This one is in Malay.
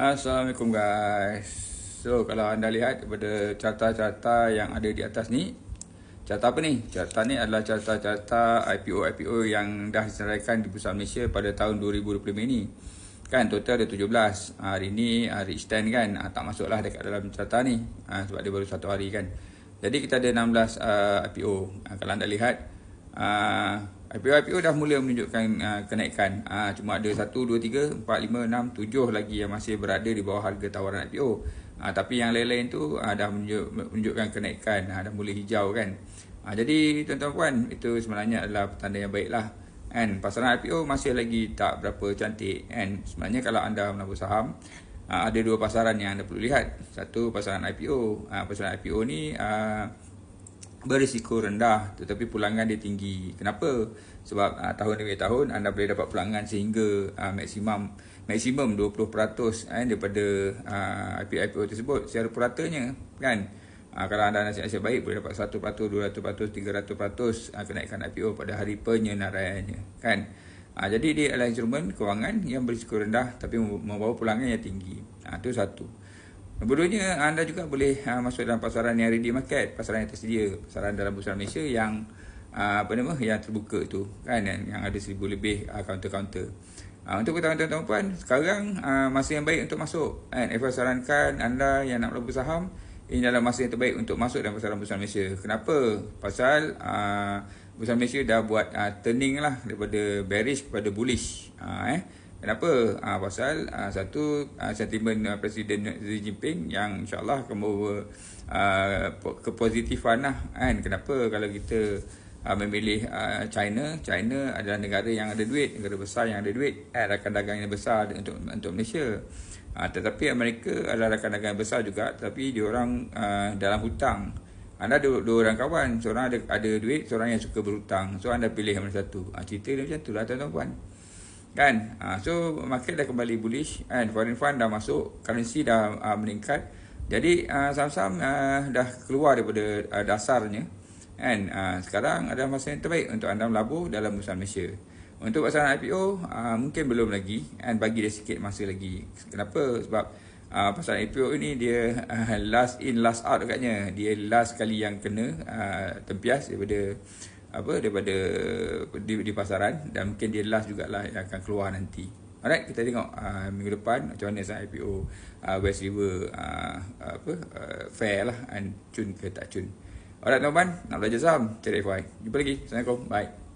Assalamualaikum guys. So kalau anda lihat daripada carta-carta yang ada di atas ni, carta apa ni? Carta ni adalah carta-carta IPO-IPO yang dah diseraikan di Pusat Malaysia pada tahun 2025 ni. Kan total ada 17. Hari ni hari extend kan, ah, tak masuklah dekat dalam carta ni. Ah, sebab dia baru satu hari kan. Jadi kita ada 16 uh, IPO. Kalau anda lihat uh, IPO-IPO dah mula menunjukkan uh, kenaikan. Uh, cuma ada 1, 2, 3, 4, 5, 6, 7 lagi yang masih berada di bawah harga tawaran IPO. Uh, tapi yang lain-lain tu uh, dah menunjuk, menunjukkan kenaikan. Uh, dah mula hijau kan. Uh, jadi tuan-tuan puan, itu sebenarnya adalah petanda yang baik lah. And pasaran IPO masih lagi tak berapa cantik. And sebenarnya kalau anda menabur saham, uh, ada dua pasaran yang anda perlu lihat. Satu pasaran IPO. Uh, pasaran IPO ni... Uh, berisiko rendah tetapi pulangan dia tinggi. Kenapa? Sebab uh, tahun demi tahun anda boleh dapat pulangan sehingga uh, maksimum maksimum 20% eh, daripada uh, IPO tersebut secara puratanya kan. Uh, kalau anda nasib-nasib baik boleh dapat 1%, 200%, 300% uh, kenaikan IPO pada hari penyenaraiannya kan. Uh, jadi dia adalah instrumen kewangan yang berisiko rendah tapi membawa pulangan yang tinggi. Itu uh, satu. Keduanya anda juga boleh uh, masuk dalam pasaran yang ready market, pasaran yang tersedia, pasaran dalam bursa Malaysia yang uh, apa nama yang terbuka tu kan yang, yang ada seribu lebih uh, counter-counter. Uh, untuk ketahuan tuan-tuan puan, sekarang uh, masa yang baik untuk masuk. Kan? Eva sarankan anda yang nak melabur saham, ini adalah masa yang terbaik untuk masuk dalam pasaran bursa Malaysia. Kenapa? Pasal uh, bursa Malaysia dah buat uh, turning lah daripada bearish kepada bullish. Uh, eh. Kenapa? Ah pasal ah, satu ah, sentimen ah, Presiden Xi Jinping yang insyaAllah akan membawa ah, kepositifan lah kan. Kenapa kalau kita ah, memilih ah, China, China adalah negara yang ada duit, negara besar yang ada duit, eh, rakan dagang yang besar untuk untuk Malaysia. Ah, tetapi Amerika adalah rakan dagang yang besar juga, tapi diorang ah, dalam hutang. Anda ada dua orang kawan, seorang ada ada duit, seorang yang suka berhutang. So anda pilih yang mana satu. Ah, cerita dia macam tu lah tuan-tuan kan? Uh, so market dah kembali bullish kan foreign fund dah masuk currency dah uh, meningkat. Jadi uh, saham-saham uh, dah keluar daripada uh, dasarnya. Kan uh, sekarang adalah masa yang terbaik untuk anda melabur dalam bursa Malaysia. Untuk pasaran IPO uh, mungkin belum lagi kan bagi dia sikit masa lagi. Kenapa? Sebab uh, pasaran IPO ini dia uh, last in last out agaknya dia last kali yang kena uh, tempias daripada apa daripada di, di pasaran dan mungkin dia last jugalah yang akan keluar nanti. Alright, kita tengok uh, minggu depan macam mana saham IPO uh, West River uh, apa uh, fair lah and cun ke tak cun. Alright teman-teman, nak belajar saham, cari FY. Jumpa lagi. Assalamualaikum. Bye.